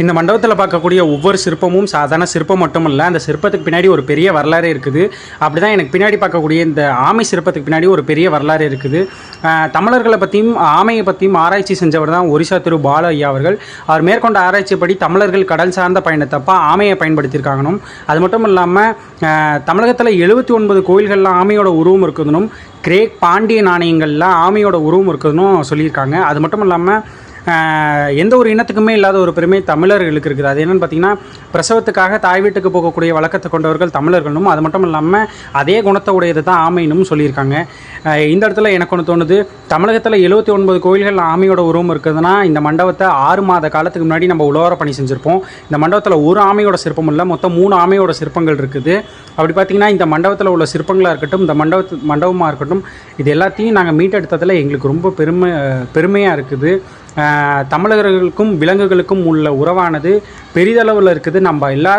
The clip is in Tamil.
இந்த மண்டபத்தில் பார்க்கக்கூடிய ஒவ்வொரு சிற்பமும் சாதாரண சிற்பம் மட்டும் இல்லை அந்த சிற்பத்துக்கு பின்னாடி ஒரு பெரிய வரலாறு இருக்குது. அப்படி தான் எனக்கு பின்னாடி பார்க்கக்கூடிய இந்த ஆமை சிற்பத்துக்கு பின்னாடி ஒரு பெரிய வரலாறு இருக்குது. தமிழர்களை பற்றியும் ஆமையை பற்றியும் ஆராய்ச்சி செஞ்சவர் தான் ஒரிசா திரு பால ஐயா அவர்கள். அவர் மேற்கொண்ட ஆராய்ச்சிப்படி தமிழர்கள் கடல் சார்ந்த பயணத்தப்பா ஆமையை பயன்படுத்தியிருக்காங்கனும் அது மட்டும் இல்லாமல் தமிழகத்தில் எழுபத்தி ஒன்பது கோயில்களில் ஆமையோட உருவம் இருக்குதுனும் கிரேக் பாண்டிய நாணயங்களில் ஆமையோட உருவம் இருக்குதுன்னு சொல்லியிருக்காங்க. அது மட்டும் இல்லாமல் எந்த ஒரு இனத்துக்குமே இல்லாத ஒரு பெருமை தமிழர்களுக்கு இருக்குது. அது என்னென்னு பார்த்தீங்கன்னா பிரசவத்துக்காக தாய் வீட்டுக்கு போகக்கூடிய வழக்கத்தை கொண்டவர்கள் தமிழர்களும் அது மட்டும் இல்லாமல் அதே குணத்தை உடையது தான் ஆமைனும் சொல்லியிருக்காங்க. இந்த இடத்துல எனக்கு ஒன்று தோணுது. தமிழகத்தில் எழுபத்தி ஒன்பது கோயில்கள் ஆமையோட உருவம் இருக்குதுன்னா இந்த மண்டபத்தை ஆறு மாத காலத்துக்கு முன்னாடி நம்ம உழவர பணி செஞ்சுருப்போம். இந்த மண்டபத்தில் ஒரு ஆமையோட சிற்பம் இல்லை மொத்தம் மூணு ஆமையோட சிற்பங்கள் இருக்குது. அப்படி பார்த்தீங்கன்னா இந்த மண்டபத்தில் உள்ள சிற்பங்களாக இருக்கட்டும் இந்த மண்டபத்து மண்டபமாக இருக்கட்டும் இது எல்லாத்தையும் நாங்கள் மீட்டெடுத்ததில் எங்களுக்கு ரொம்ப பெருமை பெருமையாக இருக்குது. தமிழர்களுக்கும் விலங்குகளுக்கும் உள்ள உறவானது பெரிதளவில் இருக்குது. நம்ம எல்லாரும்